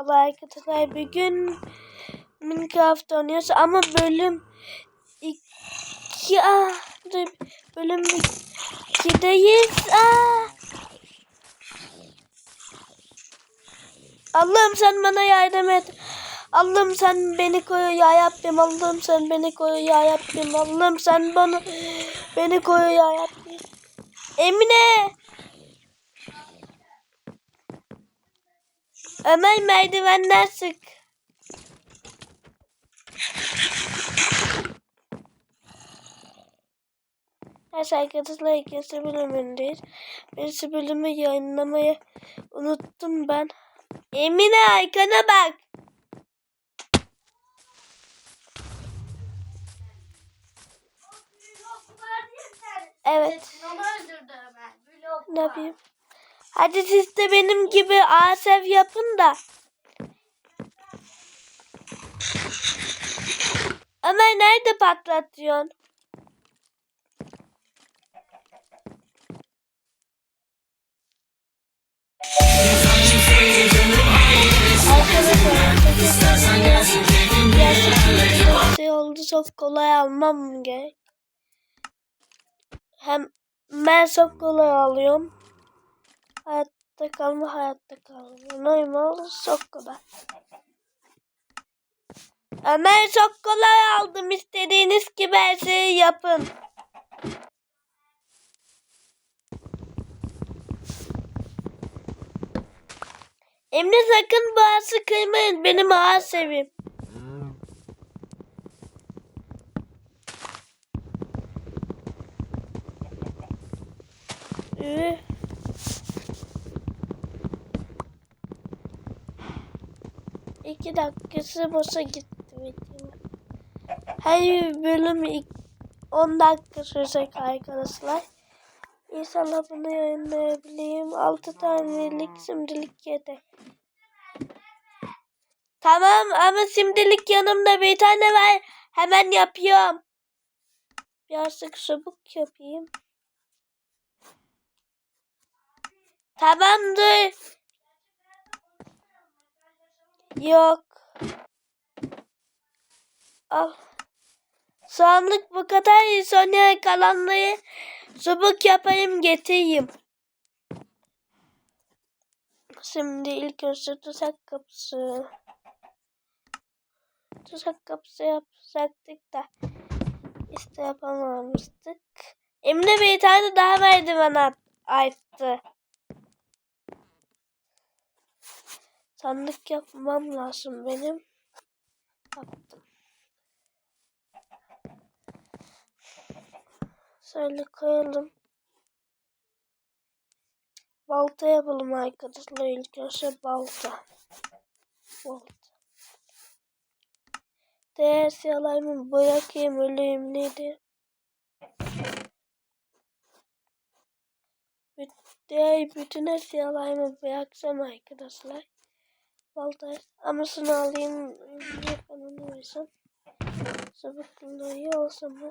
Merhaba arkadaşlar. Bugün Minecraft oynuyoruz ama bölüm 2 ah, bölüm 2'deyiz. Ah. Allah'ım sen bana yardım et. Allah'ım sen beni koru ya Rabbim. Allah'ım sen beni koru ya Rabbim. Allah'ım sen bana beni koru ya Rabbim. Emine. Ömer merdivenden sık. Neyse arkadaşlar ikinci bölümündeyiz. Birisi bölümü yayınlamayı unuttum ben. Emine arkana bak. Evet. Ne yapayım? Hadi siz de benim gibi asev yapın da. Ömer nerede patlatıyorsun? Şey oldu çok kolay almam gerek. Hem ben çok kolay alıyorum. Hayatta kalma hayatta kalma. Normal çok kolay. Ömer çok kolay aldım. İstediğiniz gibi her şeyi yapın. Emre sakın bağısı kırmayın. Benim ağır sevim. İki dakikası boşa gitti video. Her bölüm ilk 10 dakika sürecek arkadaşlar. İnşallah bunu yayınlayabileyim. 6 tanelik şimdilik yeter. Tamam ama şimdilik yanımda bir tane var. Hemen yapıyorum. Birazcık çabuk yapayım. Tamamdır. Yok. Al. Şu anlık bu kadar. Sonra kalanları çabuk yapayım getireyim. Şimdi ilk önce tuzak kapısı. Tuzak kapısı yapacaktık da işte yapamamıştık. Emine bir tane daha merdiven at- Sandık yapmam lazım benim. Yaptım. Şöyle koyalım. Balta yapalım arkadaşlar. İlk önce balta. Balta. Değer siyalarımı bırakayım öleyim neydi? Değer bütün eşyalarımı bıraksam arkadaşlar. Balta ama şunu alayım. Yapanını versem. Sabıklığı iyi olsa mı?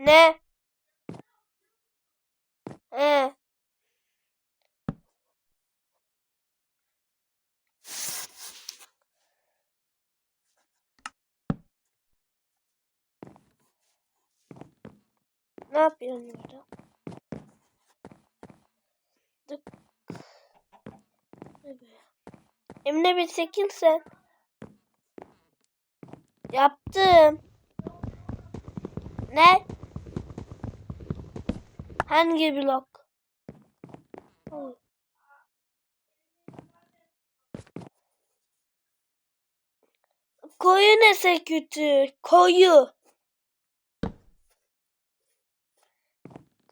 Ne? He. Ne yapıyorsun burada? Dık. Ne be? Emre bir çekilsen. Yaptım. Ne? Hangi blok? Hı. Koyu nese kötü? Koyu.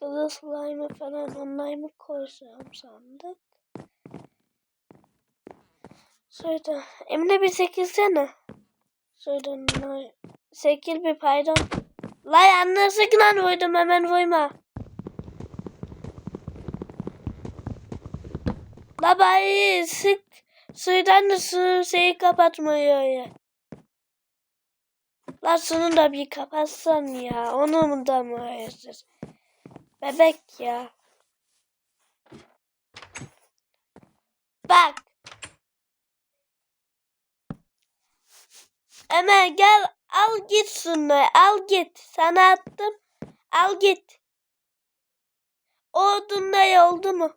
Kızıl slime falan onları mı koysam sandık. Şuradan. Emre bir çekilsene. Şuradan. nay- Çekil bir paydan. La yanlışlıkla vurdum hemen vurma. La bari sık. Suydan da su şeyi kapatmıyor ya. La şunu da bir kapatsan ya. Onu da mı ayırsız? Bebek ya. Bak. Ömer gel al git şunları al git. Sana attım. Al git. O odunlar oldu mu?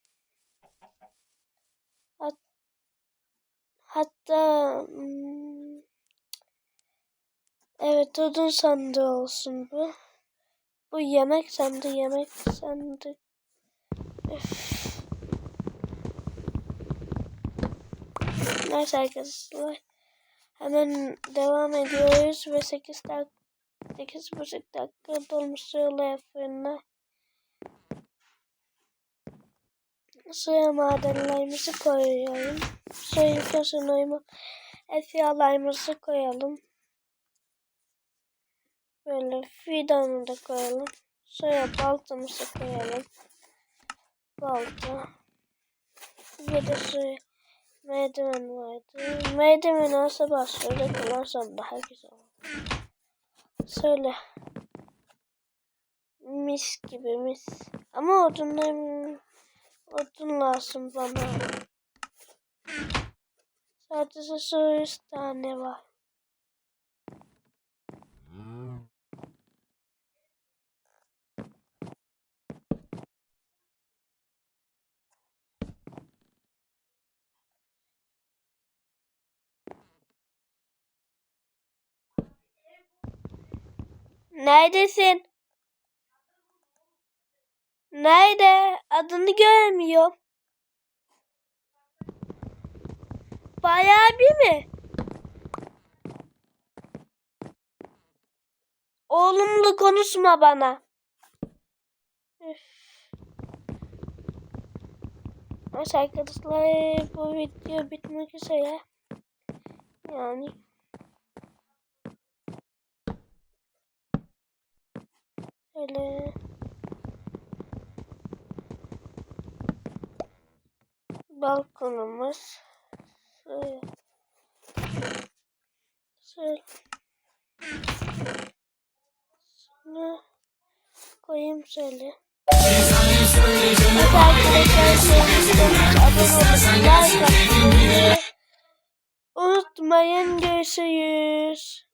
hatta hmm, evet odun sandığı olsun bu. Bu yemek sandığı yemek sandığı. Üf. Neyse arkadaşlar. Hemen devam ediyoruz ve 8 dakika 8,5 dakika dolmuş suyla fırına. Suya madenlerimizi koyuyorum. Suyu kaşınayımı eşyalarımızı koyalım. Böyle fidanı da koyalım. Suya baltamızı koyalım. Balta. Bir de suya merdiven vardı. Merdiven olsa başlığıyla kullansam daha güzel olur. Söyle. Mis gibi mis. Ama odunlar odun lazım bana. Sadece üç tane var. Neredesin? Nerede? Adını görmüyorum. Bay abi mi? Oğlumla konuşma bana. Üf. Arkadaşlar bu video bitmek üzere. Yani şöyle Balkonumuz. Şöyle. Şöyle. Şunu koyayım şöyle. Evet arkadaşlar abone olmayı, unutmayın. Görüşürüz.